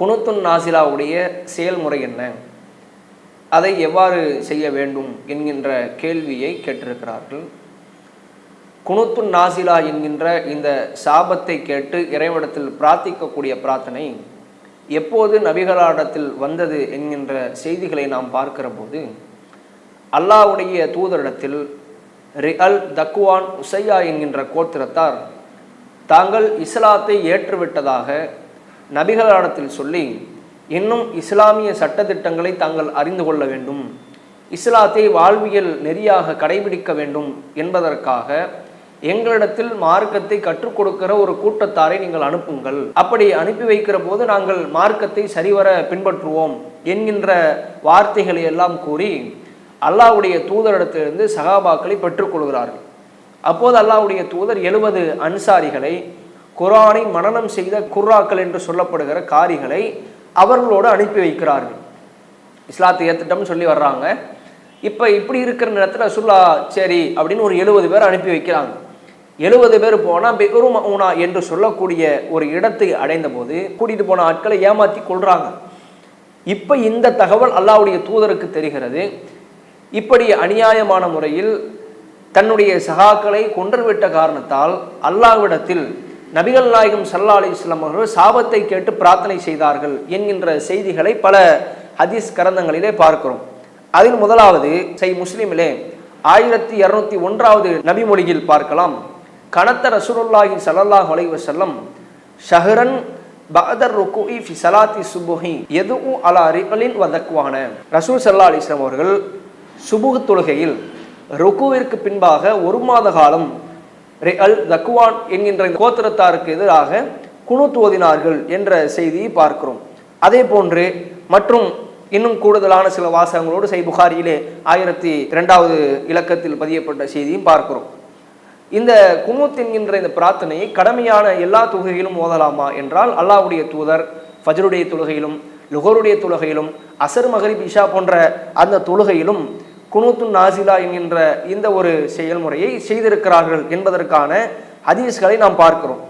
குனுத்துன் நாசிலாவுடைய செயல்முறை என்ன? அதை எவ்வாறு செய்ய வேண்டும் என்கின்ற கேள்வியை கேட்டிருக்கிறார்கள். குனுத்துன் நாசிலா என்கின்ற இந்த சாபத்தை கேட்டு இறைவடத்தில் பிரார்த்திக்கக்கூடிய பிரார்த்தனை எப்போது நபிகளாடத்தில் வந்தது என்கின்ற செய்திகளை நாம் பார்க்கிற போது அல்லாவுடைய தூதரிடத்தில் ரிஅல் தக்குவான் உசையா என்கின்ற கோத்திரத்தார் தாங்கள் இஸ்லாத்தை ஏற்றுவிட்டதாக நபிகளாடத்தில் சொல்லி இன்னும் இஸ்லாமிய சட்டத்திட்டங்களை தாங்கள் அறிந்து கொள்ள வேண்டும். இஸ்லாத்தை வாழ்வியல் நெறியாக கடைபிடிக்க வேண்டும் என்பதற்காக எங்களிடத்தில் மார்க்கத்தை கற்றுக் கொடுக்கிற ஒரு கூட்டத்தாரை நீங்கள் அனுப்புங்கள். அப்படி அனுப்பி வைக்கிற போது நாங்கள் மார்க்கத்தை சரிவர பின்பற்றுவோம் என்கின்ற வார்த்தைகளை எல்லாம் கூறி அல்லாவுடைய தூதரிடத்திலிருந்து சகாபாக்களை பெற்றுக்கொள்கிறார்கள் அப்போது அல்லாவுடைய தூதர் எழுபது அன்சாரிகளை குரானை மனனம் செய்த குர்ராக்கள் என்று சொல்லப்படுகிற காரிகளை அவர்களோடு அனுப்பி வைக்கிறார்கள். இஸ்லாத்தை ஏத்துட்டோம்னு சொல்லி வர்றாங்க. இப்போ இப்படி இருக்கிற நேரத்தில் சுல்லா சரி அப்படின்னு ஒரு எழுபது பேர் அனுப்பி வைக்கிறாங்க. எழுபது பேர் போனால் பெருமவுனா என்று சொல்லக்கூடிய ஒரு இடத்தை அடைந்த போது கூட்டிகிட்டு போன ஆட்களை ஏமாற்றி கொள்றாங்க இப்போ இந்த தகவல் அல்லாவுடைய தூதருக்கு தெரிகிறது. இப்படி அநியாயமான முறையில் தன்னுடைய சகாக்களை கொன்றுவிட்ட காரணத்தால் அல்லாஹ்விடத்தில் நபிகள் நாயகம் சல்லா அலி இஸ்லாம் அவர்கள் சாபத்தை கேட்டு பிரார்த்தனை செய்தார்கள் என்கின்ற செய்திகளை பல ஹதீஸ் கரந்தங்களிலே பார்க்கிறோம். அதில் முதலாவது சை முஸ்லீமிலே ஆயிரத்தி இரநூத்தி ஒன்றாவது நபிமொழியில் பார்க்கலாம். கனத்த ரசூலுல்லாஹி ஸல்லல்லாஹு அலைவ செல்லம் ஷஹரன் பகதர் ருக்குஇ ஃபி சலாத்தி சுபுஹி எதுவும் அலா ரிகலின் வதக்குவான ரசூல் சல்லா அலைஹி அவர்கள் சுபுகு தொழுகையில் ருக்குவிற்கு பின்பாக ஒரு மாத காலம் ரிஅல் தக்குவான் என்கின்ற இந்த கோத்திரத்தாருக்கு எதிராக குணுத்து ஓதினார்கள் என்ற செய்தியை பார்க்கிறோம். அதே போன்று மற்றும் இன்னும் கூடுதலான சில வாசகங்களோடு சை புகாரியிலே ஆயிரத்தி இரண்டாவது இலக்கத்தில் பதியப்பட்ட செய்தியும் பார்க்கிறோம். இந்த குமுத் என்கின்ற இந்த பிரார்த்தனையை கடமையான எல்லா தொழுகையிலும் ஓதலாமா என்றால் அல்லாஹ்வுடைய தூதர் ஃபஜருடைய தொழுகையிலும் லுகருடைய தொழுகையிலும் அசர் மகரிப் இஷா போன்ற அந்த தொழுகையிலும் குனூத்துன் நாசிலா என்கின்ற இந்த ஒரு செயல்முறையை செய்திருக்கிறார்கள் என்பதற்கான ஹதீஸ்களை நாம் பார்க்கிறோம்.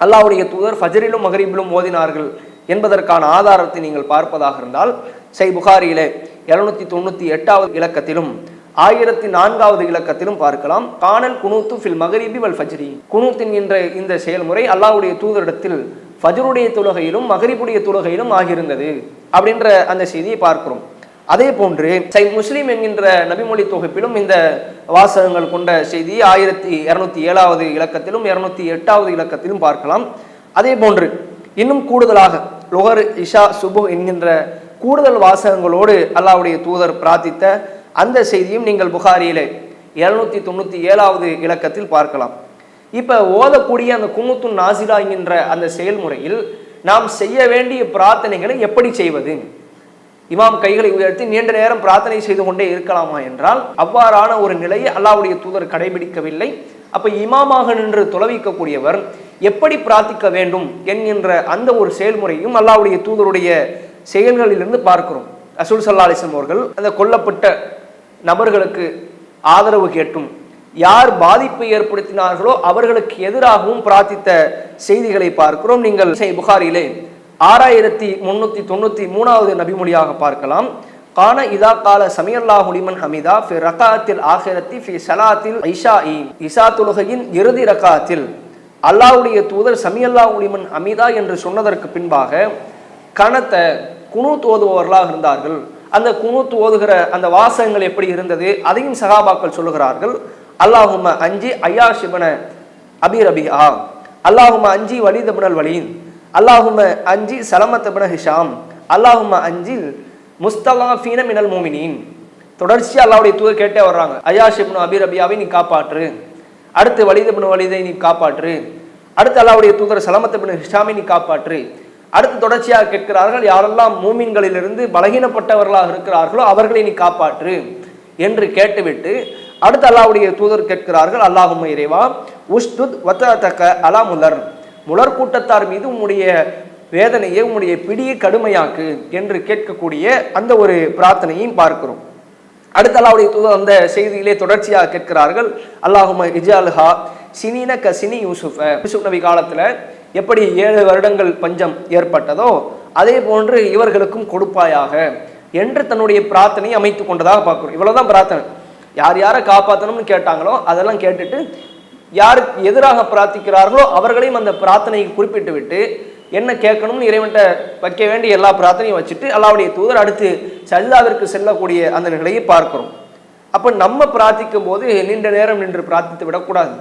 அல்லாவுடைய தூதர் ஃபஜரிலும் மகரீபிலும் ஓதினார்கள் என்பதற்கான ஆதாரத்தை நீங்கள் பார்ப்பதாக இருந்தால் சை புகாரியிலே இருநூத்தி தொண்ணூற்றி எட்டாவது இலக்கத்திலும் ஆயிரத்தி நான்காவது இலக்கத்திலும் பார்க்கலாம். காணல் குனூத்து ஃபில் மகரிபி வல் ஃபஜ்ரி. குனூத் என்கின்ற இந்த செயல்முறை அல்லாவுடைய தூதரிடத்தில் ஃபஜருடைய தொழுகையிலும் மகரிபுடைய தொழுகையிலும் ஆகியிருந்தது அப்படின்ற அந்த செய்தியை பார்க்கிறோம். அதே போன்று சை முஸ்லீம் என்கின்ற நபிமொழி தொகுப்பிலும் இந்த வாசகங்கள் கொண்ட செய்தி ஆயிரத்தி இரநூத்தி ஏழாவது இலக்கத்திலும் இரநூத்தி எட்டாவது இலக்கத்திலும் பார்க்கலாம். அதே போன்று இன்னும் கூடுதலாக லுகர் இஷா சுபு என்கின்ற கூடுதல் வாசகங்களோடு அல்லாவுடைய தூதர் பிரார்த்தித்த அந்த செய்தியும் நீங்கள் புகாரியிலே இருநூத்தி தொண்ணூத்தி ஏழாவது இலக்கத்தில் பார்க்கலாம். இப்ப ஓதக்கூடிய அந்த குமுத்துன் நாசிலா என்கின்ற அந்த செயல்முறையில் நாம் செய்ய வேண்டிய பிரார்த்தனைகளை எப்படி செய்வது? இமாம் கைகளை உயர்த்தி நீண்ட நேரம் பிரார்த்தனை செய்து கொண்டே இருக்கலாமா என்றால் அவ்வாறான ஒரு நிலையை அல்லாவுடைய தூதர் கடைபிடிக்கவில்லை. அப்ப இமாமாக நின்று தொலைவிக்கக்கூடியவர் எப்படி பிரார்த்திக்க வேண்டும் என்கின்ற அந்த ஒரு செயல்முறையும் அல்லாவுடைய தூதருடைய செயல்களிலிருந்து பார்க்கிறோம். அசுல் சல்லா அவர்கள் அந்த கொல்லப்பட்ட நபர்களுக்கு ஆதரவு கேட்டும். யார் பாதிப்பை ஏற்படுத்தினார்களோ அவர்களுக்கு எதிராகவும் பிரார்த்தித்த செய்திகளை பார்க்கிறோம். நீங்கள் செய் புகாரிலே ஆறாயிரத்தி முன்னூத்தி தொண்ணூத்தி மூணாவது நபிமொழியாக பார்க்கலாம். கான இதா கால சமியல்லாஹ் உலிமன் ஹமிதா ஃபி ரகாத்தில் ஆகிரத்தி ஃபி சலாத்தில் ஐஷாஇ. இசா தொழுகையின் இறுதி ரகாத்தில் அல்லாவுடைய தூதர் சமியல்லா உலிமன் அமிதா என்று சொன்னதற்கு பின்பாக கனத்த குணு தோதுபவர்களாக இருந்தார்கள். அந்த குணு ஓதுகிற அந்த வாசகங்கள் எப்படி இருந்தது? அதையும் சகாபாக்கள் சொல்லுகிறார்கள். அல்லாஹும அஞ்சி ஐயா சிபன அபி ஆ அல்லாஹும அஞ்சி வலித் வலியின் அல்லாஹும அஞ்சி சலமத் ஹிஷாம். அல்லாஹும அஞ்சி முஸ்தலாஃபீன மினல் மோமினின். தொடர்ச்சியாக அல்லாவுடைய தூதர் கேட்டே வர்றாங்க. ஐயா ஷிப்னு அபி ரபியாவை நீ காப்பாற்று. அடுத்து வலிதபின் வலிதை நீ காப்பாற்று. அடுத்து அல்லாவுடைய தூதர் சலமத்தபின் ஹிஷாமை நீ காப்பாற்று. அடுத்து தொடர்ச்சியாக கேட்கிறார்கள் யாரெல்லாம் மூமின்களிலிருந்து பலகீனப்பட்டவர்களாக இருக்கிறார்களோ அவர்களை நீ காப்பாற்று என்று கேட்டுவிட்டு அடுத்து அல்லாவுடைய தூதர் கேட்கிறார்கள் அல்லாஹும் இறைவா உஷ்துத் வத்தக்க அலாமுலர் முலர் கூட்டத்தார் மீது உம்முடைய வேதனையை உம்முடைய பிடியை கடுமையாக்கு என்று கேட்கக்கூடிய அந்த ஒரு பிரார்த்தனையும் பார்க்கிறோம். அடுத்த அல்லாவுடைய தூதர் அந்த செய்தியிலே தொடர்ச்சியாக கேட்கிறார்கள். அல்லாஹும இஜால்ஹா சினின க சினி யூசுஃப. யூசுப் நபி காலத்தில் எப்படி ஏழு வருடங்கள் பஞ்சம் ஏற்பட்டதோ அதே போன்று இவர்களுக்கும் கொடுப்பாயாக என்று தன்னுடைய பிரார்த்தனையை அமைத்து கொண்டதாக பார்க்குறோம். இவ்வளோதான் பிரார்த்தனை. யார் யாரை காப்பாற்றணும்னு கேட்டாங்களோ அதெல்லாம் கேட்டுட்டு யாருக்கு எதிராக பிரார்த்திக்கிறார்களோ அவர்களையும் அந்த பிரார்த்தனையை குறிப்பிட்டு விட்டு என்ன கேட்கணும்னு இறைவன்கிட்ட வைக்க வேண்டிய எல்லா பிரார்த்தனையும் வச்சுட்டு அல்லாவுடைய தூதர் அடுத்து சஜிதாவிற்கு செல்லக்கூடிய அந்த நிலையை பார்க்கிறோம். அப்போ நம்ம பிரார்த்திக்கும் போது நீண்ட நேரம் நின்று பிரார்த்தித்து விடக்கூடாது.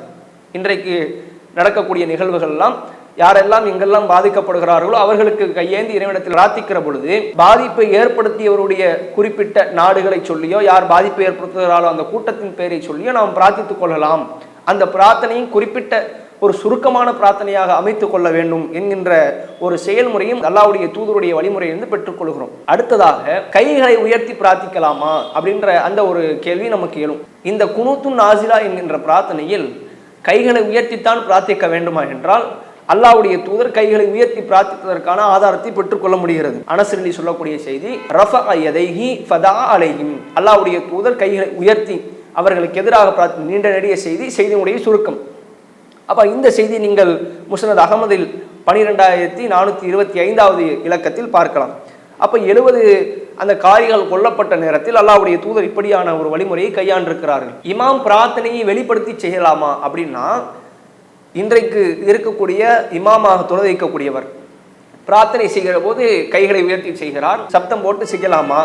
இன்றைக்கு நடக்கக்கூடிய நிகழ்வுகள்லாம் யாரெல்லாம் எங்கெல்லாம் பாதிக்கப்படுகிறார்களோ அவர்களுக்கு கையேந்தி இறைவனத்தில் பிரார்த்திக்கிற பொழுது பாதிப்பை ஏற்படுத்தியவருடைய குறிப்பிட்ட நாடுகளை சொல்லியோ யார் பாதிப்பை ஏற்படுத்துகிறாரோ அந்த கூட்டத்தின் பெயரை சொல்லியோ நாம் பிரார்த்தித்துக் கொள்ளலாம். அந்த பிரார்த்தனையும் குறிப்பிட்ட ஒரு சுருக்கமான பிரார்த்தனையாக அமைத்து கொள்ள வேண்டும் என்கின்ற ஒரு செயல்முறையும் அல்லாவுடைய தூதருடைய வழிமுறையிலிருந்து பெற்றுக்கொள்கிறோம் அடுத்ததாக கைகளை உயர்த்தி பிரார்த்திக்கலாமா அப்படின்ற அந்த ஒரு கேள்வி நமக்கு எழும். இந்த குனூத்தும் நாசிலா என்கின்ற பிரார்த்தனையில் கைகளை உயர்த்தித்தான் பிரார்த்திக்க வேண்டுமா என்றால் அல்லாவுடைய தூதர் கைகளை உயர்த்தி பிரார்த்திப்பதற்கான ஆதாரத்தை பெற்றுக்கொள்ள முடிகிறது. அனசரலி சொல்லக்கூடிய செய்தி ரஃப எதைஹி ஃபதா அலைஹிம். அல்லாவுடைய தூதர் கைகளை உயர்த்தி அவர்களுக்கு எதிராக பிரார்த்தி நீண்ட நெடிய செய்தி செய்தியினுடைய சுருக்கம். அப்போ இந்த செய்தி நீங்கள் முசனத் அகமதில் பனிரெண்டாயிரத்தி நானூற்றி இருபத்தி ஐந்தாவது இலக்கத்தில் பார்க்கலாம். அப்போ எழுபது அந்த காரிகள் கொல்லப்பட்ட நேரத்தில் அல்லாவுடைய தூதர் இப்படியான ஒரு வழிமுறையை கையாண்டிருக்கிறார்கள். இமாம் பிரார்த்தனையை வெளிப்படுத்தி செய்யலாமா அப்படின்னா இன்றைக்கு இருக்கக்கூடிய இமாமாக துணை வைக்கக்கூடியவர் பிரார்த்தனை செய்கிற போது கைகளை உயர்த்தி செய்கிறார் சப்தம் போட்டு செய்யலாமா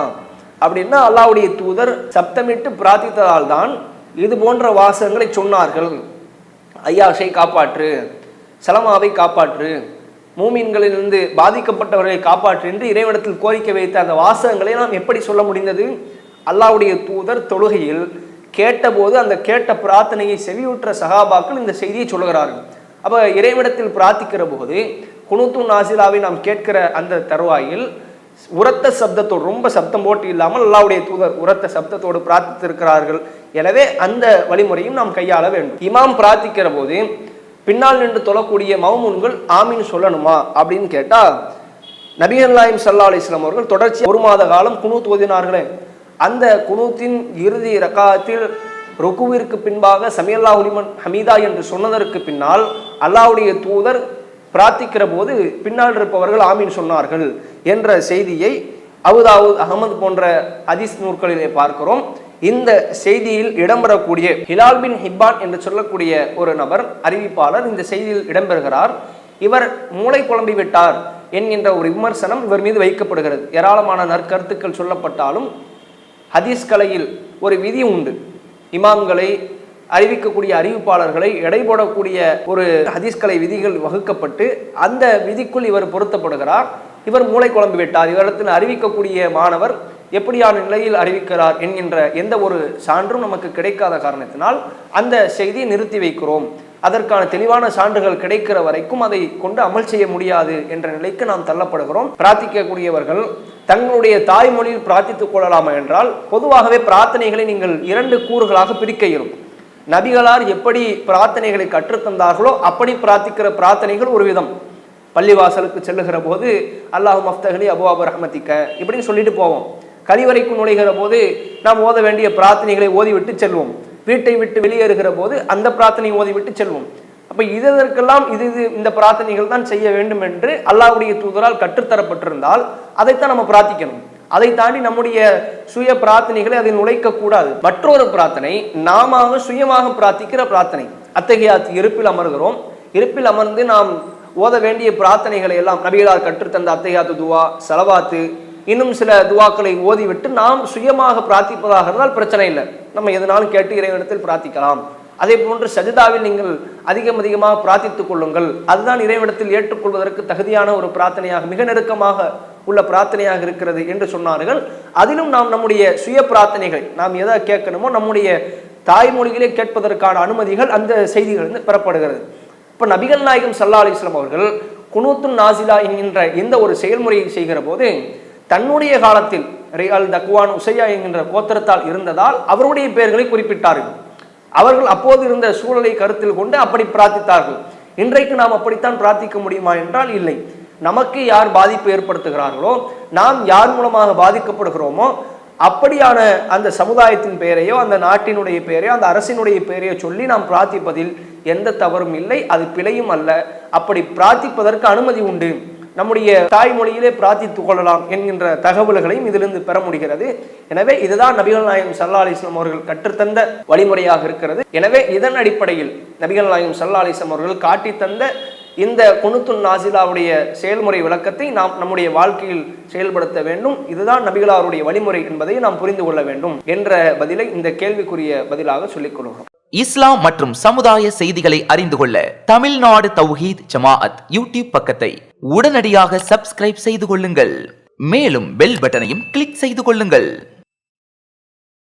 அப்படின்னா அல்லாவுடைய தூதர் சப்தமிட்டு பிரார்த்தித்ததால் தான் இது போன்ற வாசகங்களை சொன்னார்கள். ஐயாஷை காப்பாற்று. சலமாவை காப்பாற்று. மூமீன்களிலிருந்து பாதிக்கப்பட்டவர்களை காப்பாற்று என்று இறைவனத்தில் கோரிக்கை வைத்த அந்த வாசகங்களை நாம் எப்படி சொல்ல முடிந்தது? அல்லாவுடைய தூதர் தொழுகையில் கேட்டபோது அந்த கேட்ட பிரார்த்தனையை செவியுற்ற சகாபாக்கள் இந்த செய்தியை சொல்லுகிறார்கள். அப்போ இறைவிடத்தில் பிரார்த்திக்கிற போது குணுத்து நாசிலாவை நாம் கேட்கிற அந்த தருவாயில் உரத்த சப்தத்தோடு ரொம்ப சப்தம் போட்டு இல்லாமல் அல்லாவுடைய தூதர் உரத்த சப்தத்தோடு பிரார்த்தித்திருக்கிறார்கள். எனவே அந்த வழிமுறையும் நாம் கையாள வேண்டும். இமாம் பிரார்த்திக்கிற போது பின்னால் நின்று தொழக்கூடிய மவுமுன்கள் ஆமீன் சொல்லணுமா அப்படின்னு கேட்டால் நபிகள் நாயம் சல்லா அலிஸ்லாம் அவர்கள் தொடர்ச்சி ஒரு மாத காலம் குனூத் ஓதினார்களே. அந்த குனூத்தின் இறுதி ரக்காத்தில் ருக்குவிற்கு பின்பாக சமியல்லா உலிமன் ஹமீதா என்று சொன்னதற்கு பின்னால் அல்லாவுடைய தூதர் பிரார்த்திக்கிற போது பின்னால் இருப்பவர்கள் ஆமீன் சொன்னார்கள் என்ற செய்தியை அவுதாவு அகமது போன்ற ஹதீஸ் நூற்களிலே பார்க்கிறோம். இந்த செய்தியில் இடம்பெறக்கூடிய ஹிலால் பின் ஹிப்பான் என்று சொல்லக்கூடிய ஒரு நபர் அறிவிப்பாளர் இந்த செய்தியில் இடம்பெறுகிறார். இவர் மூளை குழம்பி விட்டார் என்கின்ற ஒரு விமர்சனம் இவர் மீது வைக்கப்படுகிறது. ஏராளமான நற்கருத்துக்கள் சொல்லப்பட்டாலும் ஹதீஸ் கலையில் ஒரு விதி உண்டு. இமாம்களை அறிவிக்கக்கூடிய அறிவிப்பாளர்களை எடை போடக்கூடிய ஒரு ஹதீஸ்கலை விதிகள் வகுக்கப்பட்டு அந்த விதிக்குள் இவர் பொருத்தப்படுகிறார். இவர் மூளை குழம்பு விட்டார். இவரிடத்தில் அறிவிக்கக்கூடிய மாணவர் எப்படியான நிலையில் அறிவிக்கிறார் என்கின்ற எந்த ஒரு சான்றும் நமக்கு கிடைக்காத காரணத்தினால் அந்த செய்தியை நிறுத்தி வைக்கிறோம். அதற்கான தெளிவான சான்றுகள் கிடைக்கிற வரைக்கும் அதை கொண்டு அமல் செய்ய முடியாது என்ற நிலைக்கு நாம் தள்ளப்படுகிறோம். பிரார்த்திக்கக்கூடியவர்கள் தங்களுடைய தாய்மொழியில் பிரார்த்தித்துக் கொள்ளலாமா என்றால் பொதுவாகவே பிரார்த்தனைகளை நீங்கள் இரண்டு கூறுகளாக பிரிக்க இயலும். நபிகளார் எப்படி பிரார்த்தனைகளை கற்றுத்தந்தார்களோ அப்படி பிரார்த்திக்கிற பிரார்த்தனைகள் ஒரு விதம் பள்ளிவாசலுக்கு செல்லுகிற போது அல்லாஹ் மஃப்தகலி அபுவாபு ரஹமத்திக்க இப்படின்னு சொல்லிட்டு போவோம். கழிவறைக்கு நுழைகிற போது நாம் ஓத வேண்டிய பிரார்த்தனைகளை ஓதிவிட்டு செல்வோம். வீட்டை விட்டு வெளியேறுகிற போது அந்த பிரார்த்தனையை ஓதிவிட்டு செல்வோம். அப்போ இதற்கெல்லாம் இது இது இந்த பிரார்த்தனைகள் தான் செய்ய வேண்டும் என்று அல்லாஹுடைய தூதரால் கற்றுத்தரப்பட்டிருந்தால் அதைத்தான் நம்ம பிரார்த்திக்கணும். அதை தாண்டி நம்முடைய சுய பிரார்த்தனைகளை அதில் நுழைக்க கூடாது. மற்றொரு பிரார்த்தனை நாம சுயமாக பிரார்த்திக்கிற பிரார்த்தனை. அத்தகைய இருப்பில் அமர்கிறோம். இருப்பில் அமர்ந்து நாம் ஓத வேண்டிய பிரார்த்தனைகளை எல்லாம் நபிகளார் கற்றுத்தந்த அத்தையாத்து துவா செலவாத்து இன்னும் சில துவாக்களை ஓதிவிட்டு நாம் சுயமாக பிரார்த்திப்பதாக இருந்தால் பிரச்சனை இல்லை. நம்ம எதனாலும் கேட்டு இறைவனத்தில் பிரார்த்திக்கலாம். அதே போன்று சஜிதாவில் நீங்கள் அதிகம் அதிகமாக பிரார்த்தித்துக் கொள்ளுங்கள். அதுதான் இறைவனத்தில் ஏற்றுக்கொள்வதற்கு தகுதியான ஒரு பிரார்த்தனையாக மிக நெருக்கமாக உள்ள பிரார்த்தனையாக இருக்கிறது என்று சொன்னார்கள். அதிலும் நாம் நம்முடைய சுய பிரார்த்தனைகள் நாம் எதை கேட்கணுமோ நம்முடைய தாய்மொழியிலே கேட்பதற்கான அனுமதிகள் அந்த செய்திகள் வந்து பெறப்படுகிறது. இப்போ நபிகள் நாயகம் சல்லா அலிஸ்லாம் அவர்கள் குனூத்துன் நாசிலா என்கின்ற எந்த ஒரு செயல்முறையை செய்கிற போது தன்னுடைய காலத்தில் ரியால் தக்வான் உசையா என்கின்ற கோத்திரத்தால் இருந்ததால் அவருடைய பெயர்களை குறிப்பிட்டார்கள். அவர்கள் அப்போது இருந்த சூழலை கருத்தில் கொண்டு அப்படி பிரார்த்தித்தார்கள். இன்றைக்கு நாம் அப்படித்தான் பிரார்த்திக்க முடியுமா என்றால் இல்லை. நமக்கு யார் பாதிப்பு ஏற்படுத்துகிறார்களோ நாம் யார் மூலமாக பாதிக்கப்படுகிறோமோ அப்படியான அந்த சமுதாயத்தின் பெயரையோ அந்த நாட்டினுடைய பெயரையோ அந்த அரசினுடைய பெயரையோ சொல்லி நாம் பிரார்த்திப்பதில் எந்த தவறும் இல்லை. அது பிழையும் அல்ல. அப்படி பிரார்த்திப்பதற்கு அனுமதி உண்டு. நம்முடைய தாய்மொழியிலே பிரார்த்தித்துக் கொள்ளலாம் என்கின்ற தகவல்களையும் இதிலிருந்து பெற முடிகிறது. எனவே இதுதான் நபிகள் நாயகம் சல்லா அலிஸ்லாம் அவர்கள் கற்றுத்தந்த வழிமுறையாக இருக்கிறது. எனவே இதன் அடிப்படையில் நபிகள் நாயகம் சல்லா அலிஸ்லாம் அவர்கள் காட்டித்தந்த இந்த குனுத்துன் நாசிலாவுடைய செயல்முறை விளக்கத்தை நாம் நம்முடைய வாழ்க்கையில் செயல்படுத்த வேண்டும். இதுதான் நபிகளாருடைய வழிமுறை என்பதை நாம் புரிந்து கொள்ள வேண்டும் என்ற பதிலை இந்த கேள்விக்குரிய பதிலாக சொல்லிக் கொள்கிறோம். இஸ்லாம் மற்றும் சமுதாய செய்திகளை அறிந்து கொள்ள தமிழ்நாடு தௌஹீத் ஜமாஅத் யூடியூப் பக்கத்தை உடனடியாக சப்ஸ்கிரைப் செய்து கொள்ளுங்கள். மேலும் பெல் பட்டனையும் கிளிக் செய்து கொள்ளுங்கள்.